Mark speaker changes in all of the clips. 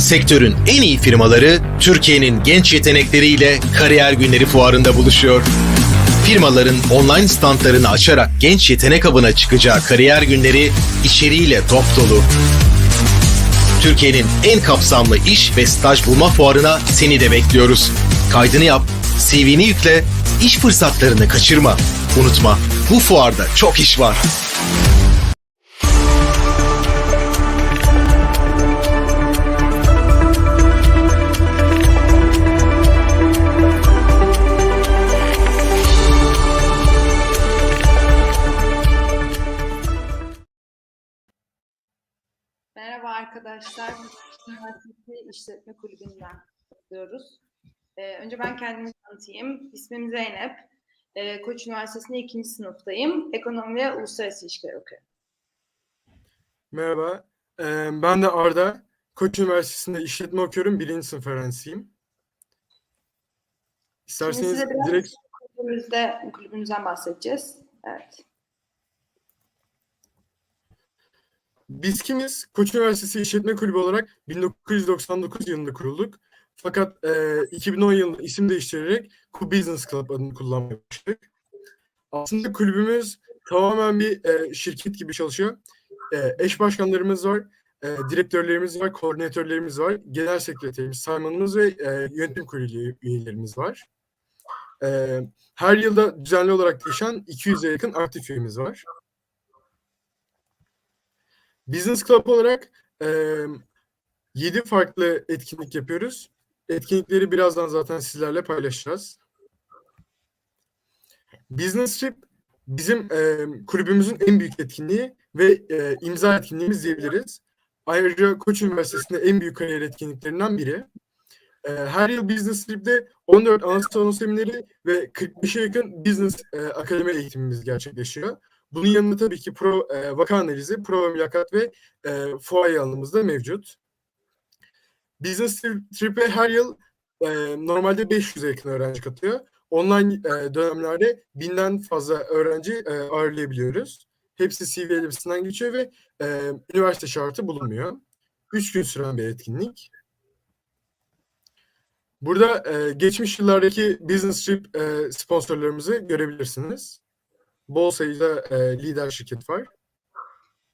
Speaker 1: Sektörün en iyi firmaları Türkiye'nin genç yetenekleriyle Kariyer Günleri Fuarı'nda buluşuyor. Firmaların online standlarını açarak genç yetenek avına çıkacağı kariyer günleri içeriğiyle dop dolu. Türkiye'nin en kapsamlı iş ve staj bulma fuarına seni de bekliyoruz. Kaydını yap, CV'ni yükle, iş fırsatlarını kaçırma. Unutma, bu fuarda çok iş var.
Speaker 2: Merhaba arkadaşlar. Üniversitesi İşletme Kulübü'nden katılıyoruz. Ee, önce ben kendimi tanıtayım. İsmim Zeynep. Ee, Koç Üniversitesi'nde ikinci sınıftayım. Ekonomi ve Uluslararası İlişkiler okuyorum.
Speaker 3: Merhaba, eee, ben de Arda. Koç Üniversitesi'nde işletme okuyorum. Birinci sınıf öğrencisiyim. İsterseniz direkt
Speaker 2: kulübümüzde, kulübümüzden bahsedeceğiz. Evet.
Speaker 3: Biz kimiz? Koç Üniversitesi İşletme Kulübü olarak 1999 yılında kurulduk. Fakat eee, 2010 yılında isim değiştirerek Ku Business Club adını kullanmaya başladık. Aslında kulübümüz tamamen bir eee, şirket gibi çalışıyor. Eee, eş başkanlarımız var, eee, direktörlerimiz var, koordinatörlerimiz var, genel sekreterimiz, saymanımız ve eee, yönetim kurulu üye- üyelerimiz var. Eee, her yılda düzenli olarak değişen 200'e yakın aktif üyemiz var. Business Club olarak eee 7 farklı etkinlik yapıyoruz. Etkinlikleri birazdan zaten sizlerle paylaşacağız. Business Trip bizim eee, kulübümüzün en büyük etkinliği ve eee, imza etkinliğimiz diyebiliriz. Ayrıca Koç Üniversitesi'nde en büyük kariyer etkinliklerinden biri. Eee, her yıl Business Trip'te 14 ana salon semineri ve 45'e yakın Business eee, Akademi eğitimimiz gerçekleşiyor. Bunun yanında tabii ki pro, eee, vaka analizi, prova mülakat ve eee fuaye alanımız da mevcut. Business Trip- Trip'e her yıl eee, normalde 500'e yakın öğrenci katılıyor. Online eee, dönemlerde binden fazla öğrenci eee, ağırlayabiliyoruz. Hepsi CV elbisinden geçiyor ve eee, üniversite şartı bulunmuyor. 3 gün süren bir etkinlik. Burada eee, geçmiş yıllardaki Business Trip eee, sponsorlarımızı görebilirsiniz. Bol sayıda eee, lider şirket var.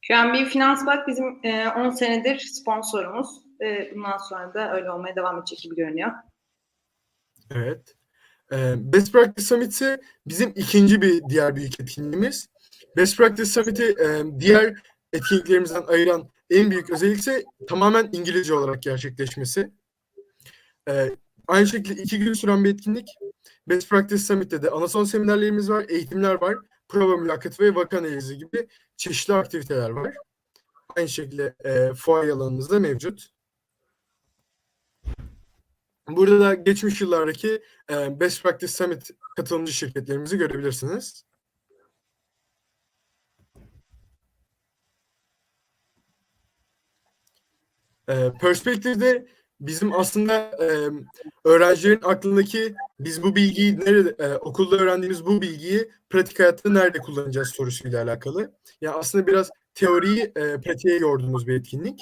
Speaker 2: QNB Finans Bank bizim e, 10 senedir sponsorumuz. E, bundan sonra da öyle olmaya devam edecek gibi görünüyor.
Speaker 3: Evet. Ee, Best Practice Summit ise bizim ikinci bir diğer büyük etkinliğimiz. Best Practice Summit'i e, diğer etkinliklerimizden ayıran en büyük özellik ise tamamen İngilizce olarak gerçekleşmesi. Ee, aynı şekilde iki gün süren bir etkinlik. Best Practice Summit'te de ana son seminerlerimiz var, eğitimler var, prova mülakatı ve vaka analizi gibi çeşitli aktiviteler var. Aynı şekilde e, fuaye alanımız da mevcut. Burada da geçmiş yıllardaki e, Best Practice Summit katılımcı şirketlerimizi görebilirsiniz. E, Perspektif'te bizim aslında e, öğrencilerin aklındaki biz bu bilgiyi nerede e, okulda öğrendiğimiz bu bilgiyi pratik hayatta nerede kullanacağız sorusuyla alakalı. Yani aslında biraz teoriyi e, pratiğe yorduğumuz bir etkinlik.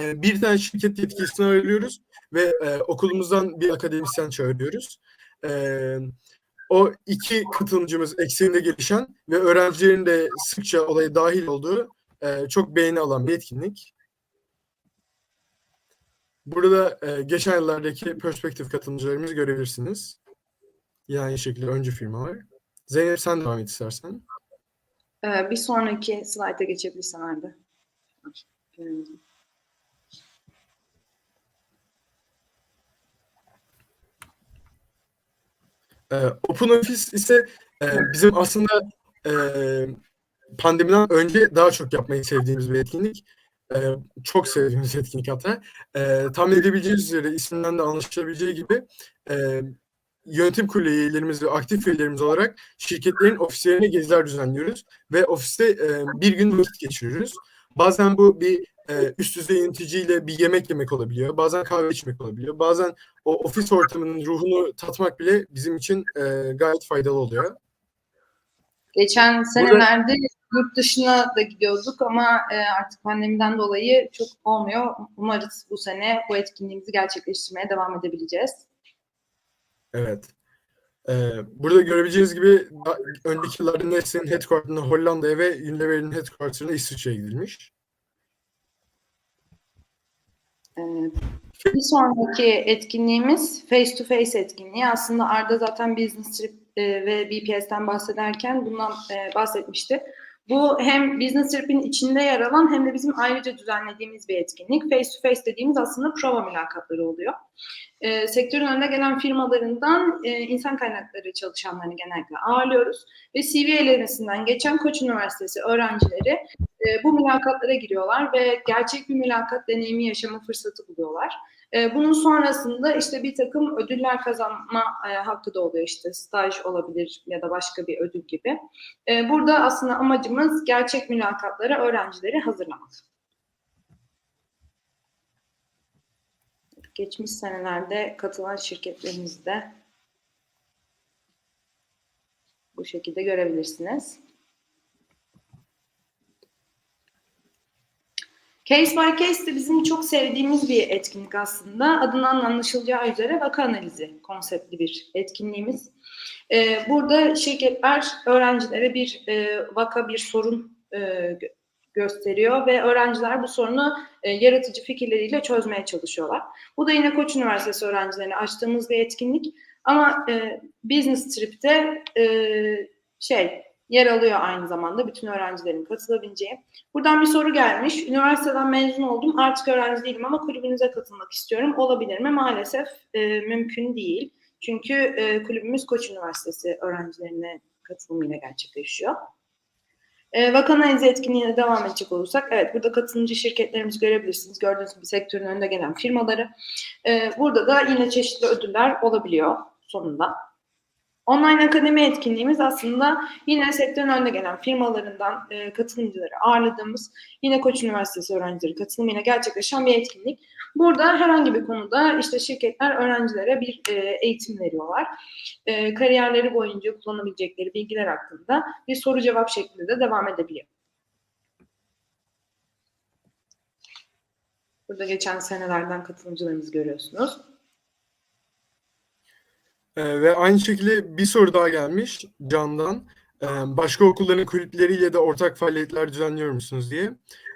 Speaker 3: E, bir tane şirket yetkilisini arıyoruz ve e, okulumuzdan bir akademisyen çağırıyoruz. E, o iki katılımcımız ekseninde gelişen ve öğrencilerin de sıkça olaya dahil olduğu e, çok beğeni alan bir etkinlik. Burada e, geçen yıllardaki perspektif katılımcılarımızı görebilirsiniz. Aynı şekilde öncü firmalar. Zeynep sen devam et istersen.
Speaker 2: E, bir sonraki slayta geçebilirsen. Göremedim.
Speaker 3: Ee, Open Office ise e, bizim aslında e, pandemiden önce daha çok yapmayı sevdiğimiz bir etkinlik. E, çok sevdiğimiz etkinlik hatta. E, tahmin edebileceğiniz üzere isminden de anlaşılabileceği gibi e, yönetim kurulu üyelerimiz ve aktif üyelerimiz olarak şirketlerin ofislerine geziler düzenliyoruz ve ofiste e, bir gün vakit geçiriyoruz. Bazen bu bir e, üst düzey yöneticiyle bir yemek yemek olabiliyor. Bazen kahve içmek olabiliyor. Bazen o ofis ortamının ruhunu tatmak bile bizim için e, gayet faydalı oluyor.
Speaker 2: Geçen senelerde yurt dışına da gidiyorduk ama e, artık pandemiden dolayı çok olmuyor. Umarız bu sene bu etkinliğimizi gerçekleştirmeye devam edebileceğiz.
Speaker 3: Evet. Ee, burada görebileceğiniz gibi önceki yıllarda Nestle'nin headquarter'ına Hollanda'ya ve Unilever'in headquarter'ına İsviçre'ye gidilmiş.
Speaker 2: Ee, Bir sonraki etkinliğimiz face to face etkinliği. Aslında Arda zaten Business Trip e, ve BPS'ten bahsederken bundan e, bahsetmişti. Bu hem Business Trip'in içinde yer alan hem de bizim ayrıca düzenlediğimiz bir etkinlik. Face to face dediğimiz aslında prova mülakatları oluyor. E, sektörün önde gelen firmalarından e, insan kaynakları çalışanlarını genellikle ağırlıyoruz. Ve CV elemesinden geçen Koç Üniversitesi öğrencileri e, bu mülakatlara giriyorlar ve gerçek bir mülakat deneyimi yaşama fırsatı buluyorlar. E, bunun sonrasında işte bir takım ödüller kazanma e, hakkı da oluyor işte staj olabilir ya da başka bir ödül gibi. E, burada aslında amacımız gerçek mülakatlara öğrencileri hazırlamak. Geçmiş senelerde katılan şirketlerimizi de bu şekilde görebilirsiniz. Case by Case de bizim çok sevdiğimiz bir etkinlik aslında. Adından anlaşılacağı üzere vaka analizi konseptli bir etkinliğimiz. Ee, burada şirketler öğrencilere bir e, vaka, bir sorun e, gösteriyor ve öğrenciler bu sorunu e, yaratıcı fikirleriyle çözmeye çalışıyorlar. Bu da yine Koç Üniversitesi öğrencilerine açtığımız bir etkinlik. Ama e, Business Trip'te e, şey yer alıyor aynı zamanda bütün öğrencilerin katılabileceği. Buradan bir soru gelmiş. Üniversiteden mezun oldum. Artık öğrenci değilim ama kulübünüze katılmak istiyorum. Olabilir mi? Maalesef e, mümkün değil. Çünkü e, kulübümüz Koç Üniversitesi öğrencilerine katılımıyla gerçekleşiyor. E, vaka analizi etkinliğine devam edecek olursak, evet burada katılımcı şirketlerimizi görebilirsiniz. Gördüğünüz gibi sektörün önünde gelen firmaları. E, burada da yine çeşitli ödüller olabiliyor sonunda. Online akademi etkinliğimiz aslında yine sektörün önde gelen firmalarından e, katılımcıları ağırladığımız, yine Koç Üniversitesi öğrencileri katılımıyla gerçekleşen bir etkinlik. Burada herhangi bir konuda işte şirketler öğrencilere bir e, eğitim veriyorlar. E, kariyerleri boyunca kullanabilecekleri bilgiler hakkında bir soru cevap şeklinde de devam edebiliyor. Burada geçen senelerden katılımcılarımızı görüyorsunuz.
Speaker 3: Ee, ve aynı şekilde bir soru daha gelmiş Can'dan. Başka okulların kulüpleriyle de ortak faaliyetler düzenliyor musunuz diye.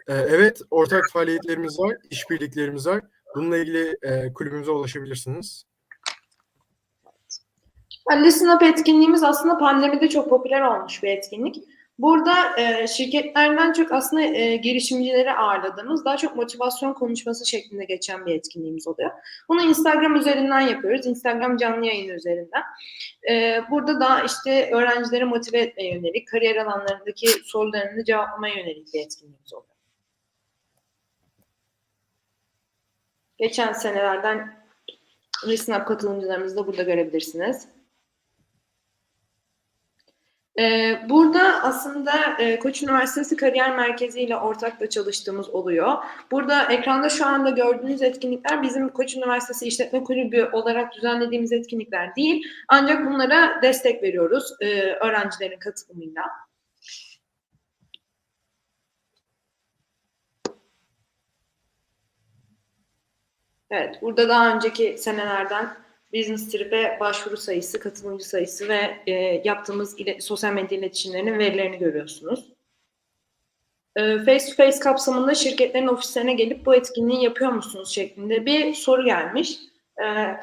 Speaker 3: Evet, ortak faaliyetlerimiz var, işbirliklerimiz var. Bununla ilgili kulübümüze ulaşabilirsiniz.
Speaker 2: Listen Up etkinliğimiz aslında pandemide çok popüler olmuş bir etkinlik. Burada e, şirketlerden çok aslında e, girişimcileri ağırladığımız, daha çok motivasyon konuşması şeklinde geçen bir etkinliğimiz oluyor. Bunu Instagram üzerinden yapıyoruz. Instagram canlı yayını üzerinden. E, burada da işte öğrencileri motive etmeye yönelik, kariyer alanlarındaki sorularını cevaplamaya yönelik bir etkinliğimiz oluyor. Geçen senelerden Listen Up katılımcılarımızı da burada görebilirsiniz. Ee, burada aslında e, Koç Üniversitesi Kariyer Merkezi ile ortakla çalıştığımız oluyor. Burada ekranda şu anda gördüğünüz etkinlikler bizim Koç Üniversitesi İşletme Kulübü olarak düzenlediğimiz etkinlikler değil. Ancak bunlara destek veriyoruz e, öğrencilerin katılımıyla. Evet, burada daha önceki senelerden Business Trip'e başvuru sayısı, katılımcı sayısı ve e, yaptığımız ile, sosyal medya iletişimlerinin verilerini görüyorsunuz. E, face to face kapsamında şirketlerin ofislerine gelip bu etkinliği yapıyor musunuz şeklinde bir soru gelmiş. E,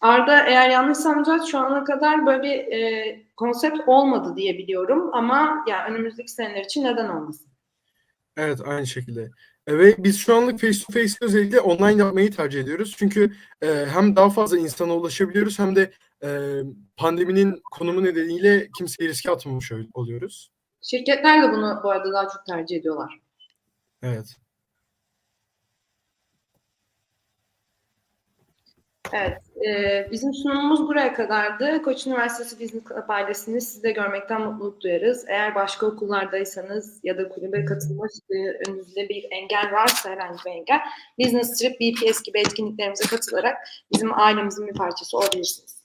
Speaker 2: Arda eğer yanlışsam düzelt şu ana kadar böyle bir e, konsept olmadı diye biliyorum ama yani önümüzdeki seneler için neden olmasın?
Speaker 3: Evet, aynı şekilde. Ve biz şu anlık face to face özellikle online yapmayı tercih ediyoruz. Çünkü e, hem daha fazla insana ulaşabiliyoruz hem de e, pandeminin konumu nedeniyle kimseyi riske atmamış ol- oluyoruz.
Speaker 2: Şirketler de bunu bu arada daha çok tercih ediyorlar.
Speaker 3: Evet.
Speaker 2: Evet, e, bizim sunumumuz buraya kadardı. Koç Üniversitesi Business Club ailesini sizde görmekten mutluluk duyarız. Eğer başka okullardaysanız ya da kulübe katılma önünüzde bir engel varsa herhangi bir engel, Business Trip, BPS gibi etkinliklerimize katılarak bizim ailemizin bir parçası olabilirsiniz.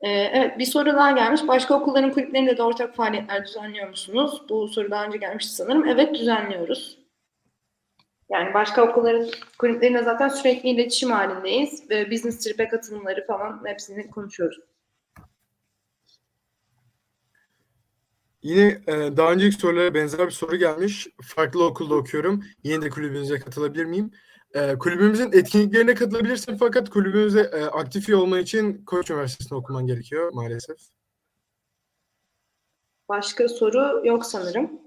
Speaker 2: Ee, evet, bir soru daha gelmiş. Başka okulların kulüplerinde de ortak faaliyetler düzenliyor musunuz? Bu soru daha önce gelmişti sanırım. Evet, düzenliyoruz. Yani başka okulların kulüplerine zaten sürekli iletişim halindeyiz. Ee, business trip'e katılımları falan hepsini konuşuyoruz.
Speaker 3: Yine e, daha önceki sorulara benzer bir soru gelmiş. Farklı okulda okuyorum. Yine de kulübünüze katılabilir miyim? E, kulübümüzün etkinliklerine katılabilirsin fakat kulübümüze e, aktif üye olman için Koç Üniversitesi'nde okuman gerekiyor maalesef.
Speaker 2: Başka soru yok sanırım.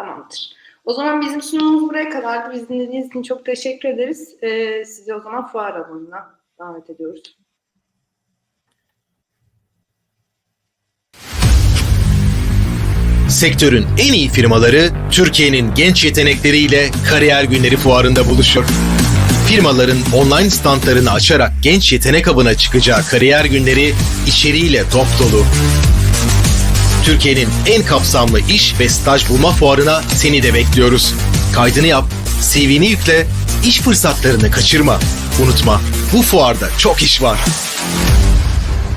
Speaker 2: Tamamdır. O zaman bizim sunumumuz buraya kadardı. Bizi dinlediğiniz için çok teşekkür ederiz. Ee, sizi o zaman fuar alanına davet ediyoruz.
Speaker 1: Sektörün en iyi firmaları Türkiye'nin genç yetenekleriyle Kariyer Günleri Fuarı'nda buluşuyor. Firmaların online standlarını açarak genç yetenek avına çıkacağı kariyer günleri içeriğiyle dop dolu. Türkiye'nin en kapsamlı iş ve staj bulma fuarına seni de bekliyoruz. Kaydını yap, CV'ni yükle, iş fırsatlarını kaçırma. Unutma, bu fuarda çok iş var.